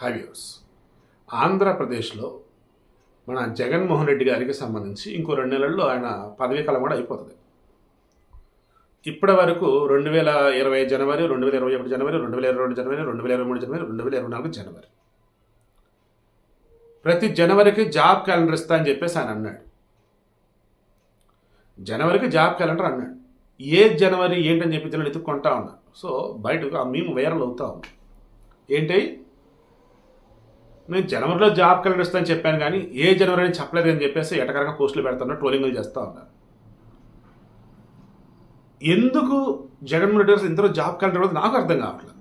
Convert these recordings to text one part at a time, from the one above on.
హైవ్యూస్ ఆంధ్రప్రదేశ్లో మన జగన్మోహన్ రెడ్డి గారికి సంబంధించి ఇంకో రెండు నెలల్లో ఆయన పదవీ కాలం కూడా అయిపోతుంది. ఇప్పటి వరకు రెండు వేల ఇరవై జనవరి రెండు వేల ఇరవై ఒకటి జనవరి రెండు వేల ఇరవై రెండు జనవరి రెండు వేల ఇరవై మూడు జనవరి రెండు వేల ఇరవై నాలుగు జనవరి. ప్రతి జనవరికి జాబ్ క్యాలెండర్ ఇస్తా అని చెప్పేసి ఆయన అన్నాడు. జనవరికి జాబ్ క్యాలెండర్ అన్నాడు. ఏ జనవరి ఏంటని చెప్పి తెలియదు ఎత్తుక్కుంటా ఉన్నా. సో బయటకు ఆ మేము వైరల్ అవుతా ఉన్నాం. ఏంటి? నేను జనవరిలో జాబ్ క్యాలెండర్ ఇస్తానని చెప్పాను కానీ ఏ జనవరి అని చెప్పలేదు అని చెప్పేసి ఎటకరగా పోస్టులు పెడుతున్నా ట్రోలింగ్లు చేస్తూ ఉన్నారు. ఎందుకు జగన్మోహన్ రెడ్డి గారు ఇంతలో జాబ్ క్యాలెండర్ ఇవ్వలేదు నాకు అర్థం కావట్లేదు.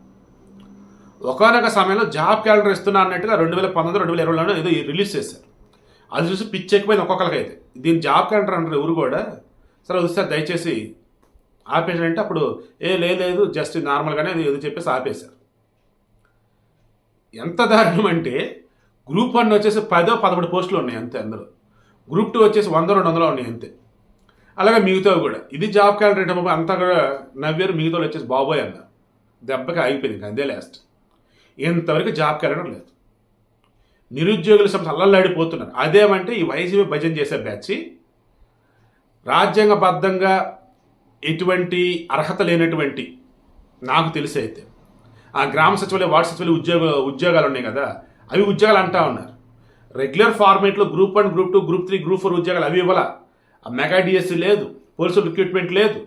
ఒకనొక సమయంలో జాబ్ క్యాలెండర్ ఇస్తున్నా అన్నట్టుగా రెండు వేల పంతొమ్మిది రెండు వేల ఇరవైలో ఏదో రిలీజ్ చేశారు. అది చూసి పిచ్చి ఎక్కిపోయింది ఒక్కొక్కరికి అయితే దీని జాబ్ క్యాలెండర్ అంటారు ఎవరు కూడా సరే వస్తే దయచేసి ఆపేసారంటే అప్పుడు ఏ లేదు లేదు జస్ట్ నార్మల్గానే ఏదో చెప్పేసి ఆపేశారు. ఎంత దారుణం అంటే గ్రూప్ వన్ వచ్చేసి పదో పదమూడు పోస్టులు ఉన్నాయి అంతే అందరూ గ్రూప్ టూ వచ్చేసి వంద రెండు వందలు ఉన్నాయి అంతే. అలాగే మిగతావి కూడా. ఇది జాబ్ క్యాలెండర్ అంటే అంతా కూడా నవ్వారు మిగతా వచ్చేసి బాబోయ్ అన్న. దెబ్బకి అయిపోయింది ఇంకా అదే లాస్ట్ ఇంతవరకు జాబ్ క్యాలెండర్ లేదు. నిరుద్యోగుల సమస్య అల్లల్లాడిపోతున్నారు. అదేమంటే ఈ వైసీపీ భజన చేసే బ్యాచ్ రాజ్యాంగబద్ధంగా ఎటువంటి అర్హత లేనటువంటి నాకు తెలిసి అయితే ఆ గ్రామ సచివాలయ వార్డు సచివాలయ ఉద్యోగ ఉద్యోగాలు ఉన్నాయి కదా అవి ఉద్యోగాలు అంటా ఉన్నారు. Regular ఫార్మేట్లో group one group two group three group four ఉద్యోగాలు అవి ఇవ్వాల? ఆ మెగా డిఎస్సీ లేదు పోలీసు రిక్రూట్మెంట్ లేదు.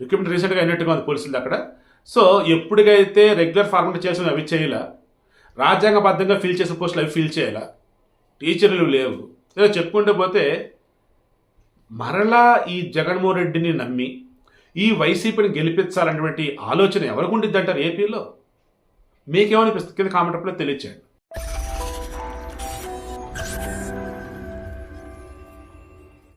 రిక్రూట్మెంట్ రీసెంట్గా అయినట్టుగా ఉంది పోలీసులు అక్కడ. సో ఎప్పటికైతే రెగ్యులర్ ఫార్మేట్ చేసిన అవి చేయాల? రాజ్యాంగబద్ధంగా ఫిల్ చేసిన పోస్టులు అవి ఫిల్ చేయాల? టీచర్లు లేవు. ఏదో చెప్పుకుంటూ పోతే మరలా ఈ జగన్మోహన్ రెడ్డిని నమ్మి ఈ వైసీపీని గెలిపించాలన్నటువంటి ఆలోచన ఎవరికి ఉండిద్ది అంటారు ఏపీలో మీకేమనిపిస్తుంది? కింద కామెంట్ తెలియచేయండి.